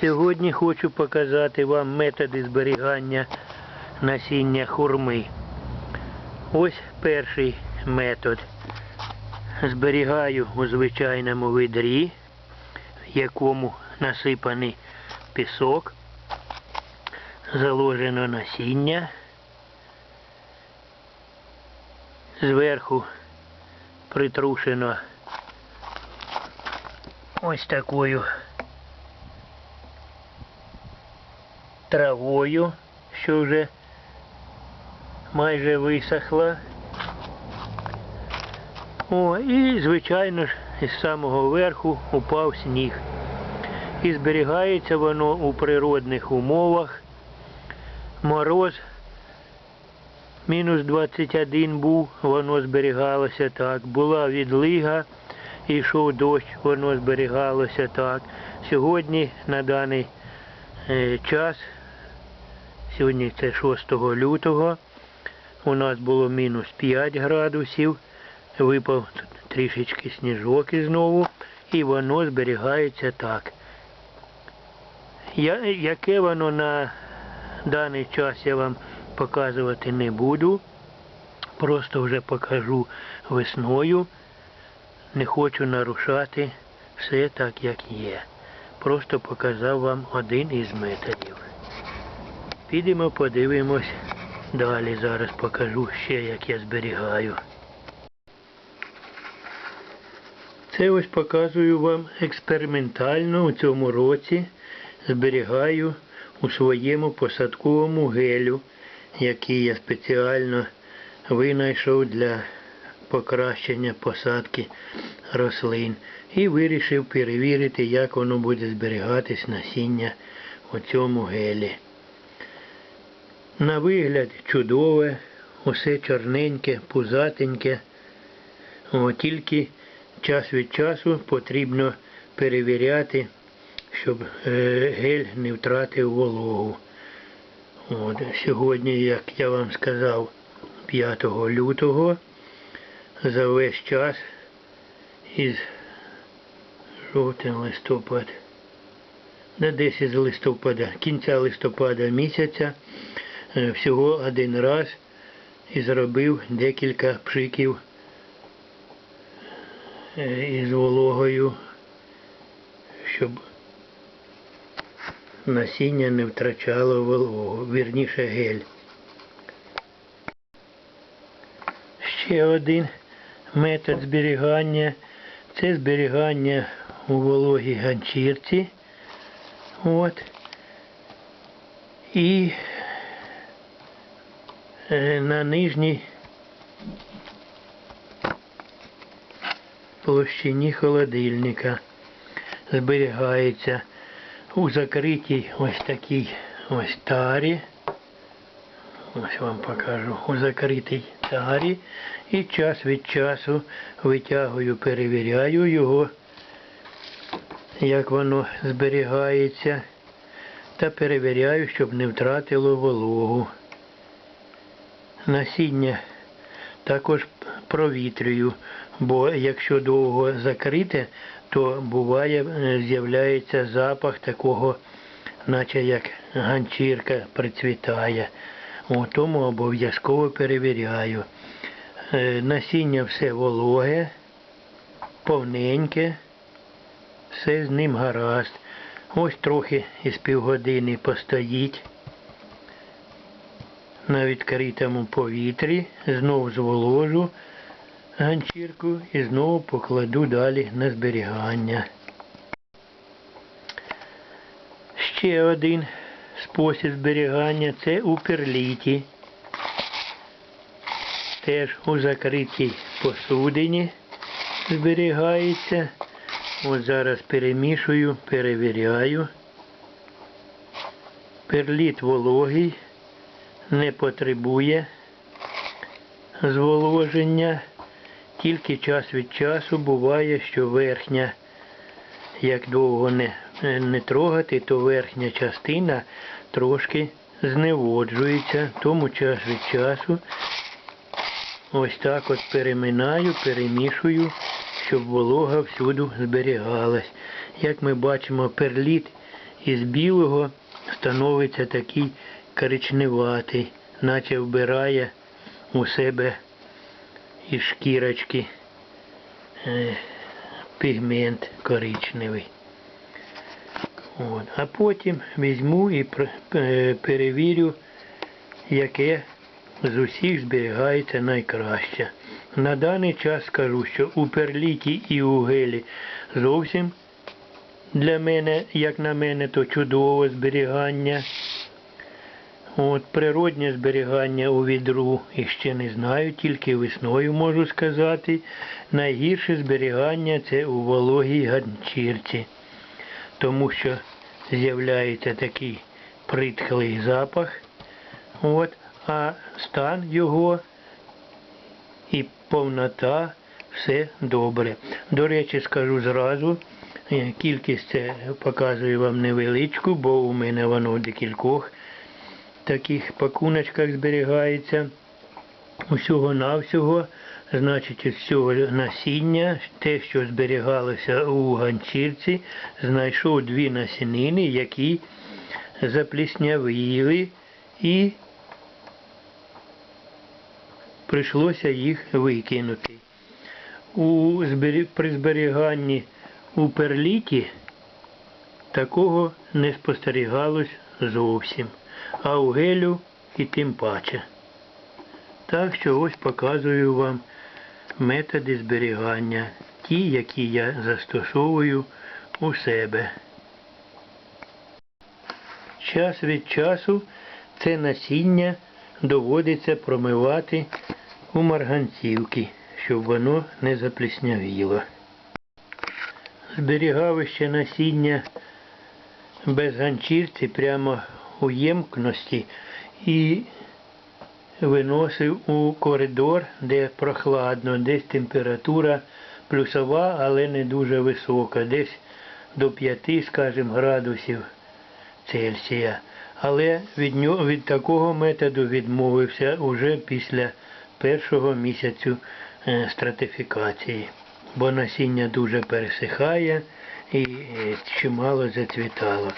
Сьогодні хочу показати вам методи зберігання насіння хурми. Ось перший метод. Зберігаю у звичайному відрі, в якому насипаний пісок, заложено насіння. Зверху притрушено ось такою травою, що вже майже висохла. О, і, звичайно ж, із самого верху упав сніг. І зберігається воно у природних умовах. Мороз мінус 21 був, воно зберігалося так. Була відлига, йшов дощ, воно зберігалося так. Сьогодні на даний час, сьогодні це 6 лютого, у нас було мінус 5 градусів, випав трішечки сніжок і знову, і воно зберігається так. Я, яке воно на даний час я вам показувати не буду. Просто вже покажу весною. Не хочу нарушати все так, як є. Просто показав вам один із методів. Підемо подивимось далі. Зараз покажу ще, як я зберігаю. Це ось показую вам експериментально у цьому році зберігаю у своєму посадковому гелю, який я спеціально винайшов для покращення посадки рослин. І вирішив перевірити, як воно буде зберігатись насіння у цьому гелі. На вигляд чудове, усе чорненьке, пузатеньке. О, тільки час від часу потрібно перевіряти, щоб е, гель не втратив вологу. От, сьогодні, як я вам сказав, 5 лютого за весь час із жовтень листопад, на 10 листопада, кінця листопада місяця, е, всього один раз і зробив декілька пшиків е, із вологою, щоб насіння не втрачало вологу, вірніше гель. Ще один метод зберігання це зберігання у вологій ганчірці. От. І е, на нижній площині холодильника зберігається у закритій ось такій ось тарі. Ось вам покажу. У закритій тарі. І час від часу витягую, перевіряю його, як воно зберігається. Та перевіряю, щоб не втратило вологу. Насіння також провітрюю, бо якщо довго закрите, то буває, з'являється запах такого, наче як ганчірка прицвітає. У тому обов'язково перевіряю. Е, Насіння все вологе, повненьке, все з ним гаразд. Ось трохи із півгодини постоїть на відкритому повітрі, знову зволожу ганчірку і знову покладу далі на зберігання. Ще один спосіб зберігання це у перліті. Теж у закритій посудині зберігається. От зараз перемішую, перевіряю. Перліт вологий, не потребує зволоження. Тільки час від часу буває, що верхня, як довго не, не трогати, то верхня частина трошки зневоджується. Тому час від часу ось так от переминаю, перемішую, щоб волога всюди зберігалась. Як ми бачимо, перліт із білого становиться такий коричневатий, наче вбирає у себе із шкірочки е, пігмент коричневий. От. А потім візьму і е, перевірю, яке з усіх зберігається найкраще. На даний час скажу, що у перліті і у гелі зовсім для мене, як на мене, то чудове зберігання. От, природнє зберігання у відру і ще не знаю, тільки весною можу сказати. Найгірше зберігання це у вологій ганчірці, тому що з'являється такий притхлий запах. От, а стан його і повнота все добре. До речі, скажу зразу, е, кількість це показую вам невеличку, бо у мене воно в декількох таких пакуночках зберігається. Усього навсього, значить, із цього насіння, те, що зберігалося у ганчірці, знайшов дві насінини, які запліснявіли і прийшлося їх викинути. У. При зберіганні у перліті такого не спостерігалось зовсім, а у гелю і тим паче. Так що ось показую вам методи зберігання, ті, які я застосовую у себе. Час від часу це насіння доводиться промивати у марганцівки, щоб воно не запліснявіло. Зберігавище насіння без ганчірці прямо у ємкності і виносив у коридор, де прохладно, десь температура плюсова, але не дуже висока, десь до 5, скажімо, градусів Цельсія. Але від, нього, від такого методу відмовився уже після першого місяцю е, стратифікації, бо насіння дуже пересихає і е, чимало зацвітало.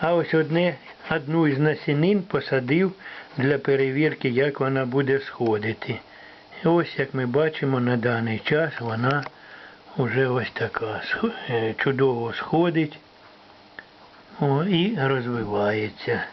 А ось одне, одну із насінин посадив для перевірки, як вона буде сходити. І ось, як ми бачимо, на даний час вона вже ось така е, чудово сходить і розвивається.